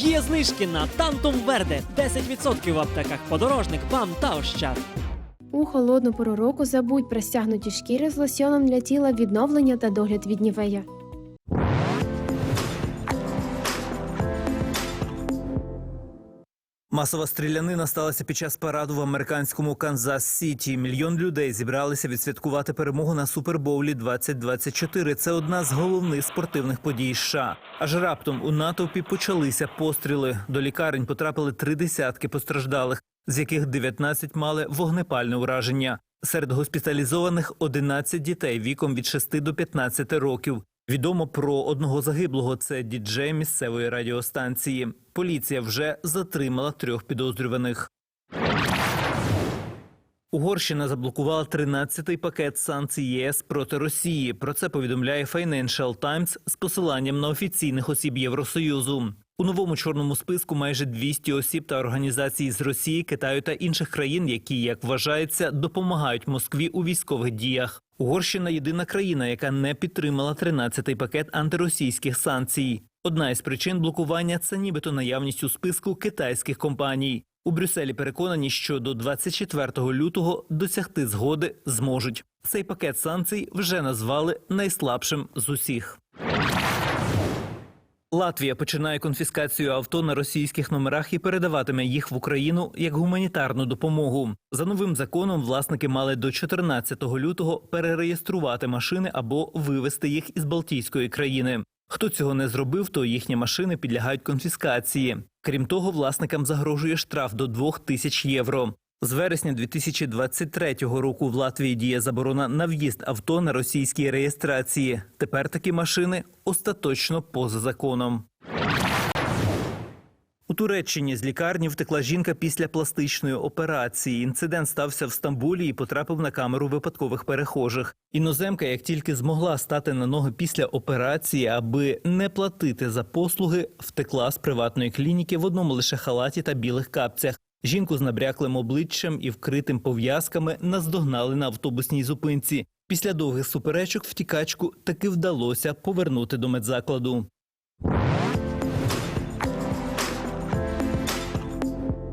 Є знижки на Тантум Верде 10% в аптеках подорожник, БАМ та Ощад. У холодну пору року забудь про стягнуті шкіри з лосьоном для тіла відновлення та догляд від нівея. Масова стрілянина сталася під час параду в американському Канзас Сіті. Мільйон людей зібралися відсвяткувати перемогу на Супербоулі 2024. Це одна з головних спортивних подій США. Аж раптом у натовпі почалися постріли. До лікарень потрапили три десятки постраждалих, з яких 19 мали вогнепальне ураження. Серед госпіталізованих 11 дітей віком від 6 до 15 років. Відомо про одного загиблого. Це діджей місцевої радіостанції. Поліція вже затримала трьох підозрюваних. Угорщина заблокувала 13-й пакет санкцій ЄС проти Росії. Про це повідомляє Financial Times з посиланням на офіційних осіб Євросоюзу. У новому чорному списку майже 200 осіб та організацій з Росії, Китаю та інших країн, які, як вважається, допомагають Москві у військових діях. Угорщина єдина країна, яка не підтримала 13-й пакет антиросійських санкцій. Одна із причин блокування це нібито наявність у списку китайських компаній. У Брюсселі переконані, що до 24 лютого досягти згоди зможуть. Цей пакет санкцій вже назвали найслабшим з усіх. Латвія починає конфіскацію авто на російських номерах і передаватиме їх в Україну як гуманітарну допомогу. За новим законом власники мали до 14 лютого перереєструвати машини або вивезти їх із Балтійської країни. Хто цього не зробив, то їхні машини підлягають конфіскації. Крім того, власникам загрожує штраф до 2 тисяч євро. З вересня 2023 року в Латвії діє заборона на в'їзд авто на російській реєстрації. Тепер такі машини остаточно поза законом. У Туреччині з лікарні втекла жінка після пластичної операції. Інцидент стався в Стамбулі і потрапив на камеру випадкових перехожих. Іноземка, як тільки змогла стати на ноги після операції, аби не платити за послуги, втекла з приватної клініки в одному лише халаті та білих капцях. Жінку з набряклим обличчям і вкритим пов'язками наздогнали на автобусній зупинці. Після довгих суперечок втікачку таки вдалося повернути до медзакладу.